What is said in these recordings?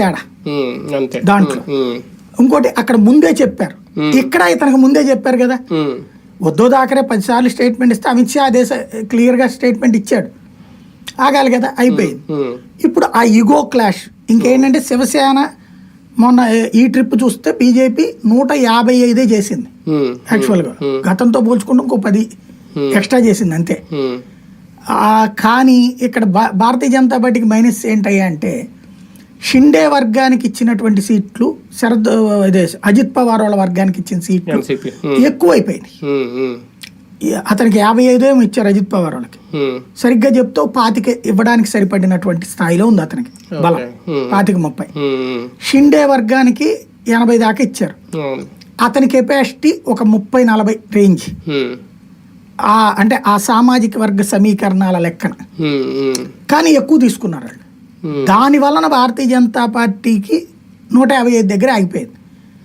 తేడా. దాంట్లో. ఇంకోటి అక్కడ ముందే చెప్పారు. ఇక్కడ ఇతనికి ముందే చెప్పారు కదా. ఉద్ధవ్ థాకరే పదిసార్లు స్టేట్మెంట్ ఇస్తే అమిత్ షా అదే క్లియర్గా స్టేట్మెంట్ ఇచ్చాడు. ఆగాలి కదా అయిపోయింది. ఇప్పుడు ఆ ఈగో క్లాష్ ఇంకేంటంటే శివసేన మొన్న ఈ ట్రిప్ చూస్తే బీజేపీ నూట యాభై ఐదే చేసింది. ఉమ్, యాక్చువల్గా గతంతో పోల్చుకుంటే ఇంకో పది ఎక్స్ట్రా చేసింది అంతే. కానీ ఇక్కడ భారతీయ జనతా పార్టీకి మైనస్ ఏంటయ్యా అంటే షిండే వర్గానికి ఇచ్చినటువంటి సీట్లు శరద్ ఇదే అజిత్ పవార్ వాళ్ళ వర్గానికి ఇచ్చిన సీట్లు ఎన్సీపీ ఎక్కువైపోయినాయి. ఉమ్, ఈ- అతనికి యాభై ఐదు ఏమో ఇచ్చారు అజిత్ పవార్ వాళ్ళకి. సరిగ్గా చెప్తే పాతిక ఇవ్వడానికి సరిపడినటువంటి స్థాయిలో ఉంది అతనికి. బలం. Hmm. పాతిక ముప్పై. షిండే వర్గానికి ఎనభై దాకా ఇచ్చారు. అతని కెపాసిటీ ఒక ముప్పై నలభై రేంజ్. ఆ అంటే ఆ సామాజిక వర్గ సమీకరణాల లెక్కన. కానీ ఎక్కువ తీసుకున్నారు Hmm. దాని వలన భారతీయ జనతా పార్టీకి నూట యాభై ఐదు దగ్గర ఆగిపోయింది.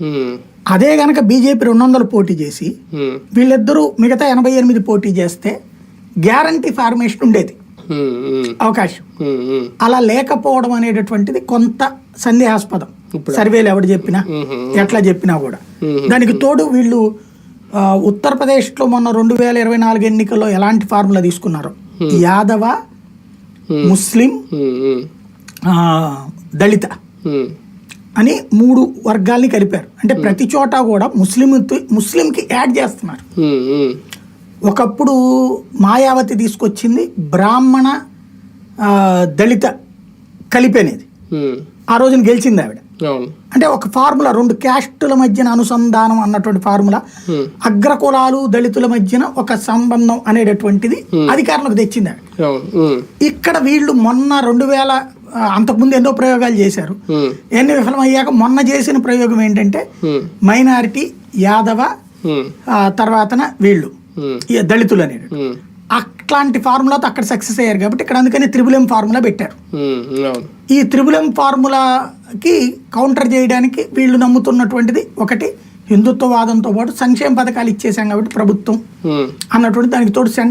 ఉమ్, అదే గనక బీజేపీ రెండు వందలు పోటీ చేసి ఉమ్, వీళ్ళిద్దరూ మిగతా ఎనభై ఎనిమిది పోటీ చేస్తే గ్యారంటీ ఫార్మేషన్ ఉండేది. అవకాశం. అలా లేకపోవడం అనేటటువంటిది కొంత సందేహాస్పదం. సర్వేలు ఎవడు చెప్పినా ఎట్లా చెప్పినా కూడా. దానికి తోడు వీళ్ళు ఉత్తరప్రదేశ్లో మొన్న రెండు వేల ఇరవై నాలుగు ఎన్నికల్లో ఎలాంటి ఫార్ములా తీసుకున్నారు. యాదవ ముస్లిం దళిత అని మూడు వర్గాల్ని కలిపారు. అంటే ప్రతి చోట కూడా ముస్లిం ముస్లింకి యాడ్ చేస్తున్నారు. ఒకప్పుడు మాయావతి తీసుకొచ్చింది బ్రాహ్మణ దళిత కలిపేనేది ఆ రోజున గెలిచింది ఆవిడ. అంటే ఒక ఫార్ములా రెండు క్యాస్టుల మధ్యన అనుసంధానం అన్నటువంటి ఫార్ములా అగ్రకులాలు దళితుల మధ్యన ఒక సంబంధం అనేటటువంటిది అధికారంలోకి తెచ్చింది ఇక్కడ వీళ్ళు మొన్న రెండు వేల అంతకుముందు ఎన్నో ప్రయోగాలు చేశారు. ఎన్ని విఫలమయ్యాక మొన్న చేసిన ప్రయోగం ఏంటంటే మైనారిటీ యాదవ తర్వాతన వీళ్ళు దళితులు అనేది అట్లాంటి ఫార్ములాతో అక్కడ సక్సెస్ అయ్యారు కాబట్టి ఇక్కడ అందుకని త్రిబుల్ ఎం ఫార్ములా పెట్టారు. ఈ త్రిబుల్ ఎం ఫార్ములాకి కౌంటర్ చేయడానికి వీళ్ళు నమ్ముతున్నటువంటిది ఒకటి హిందుత్వవాదంతో పాటు సంక్షేమ పథకాలు ఇచ్చేసాం కాబట్టి ప్రభుత్వం అన్నటువంటి దానికి తోడు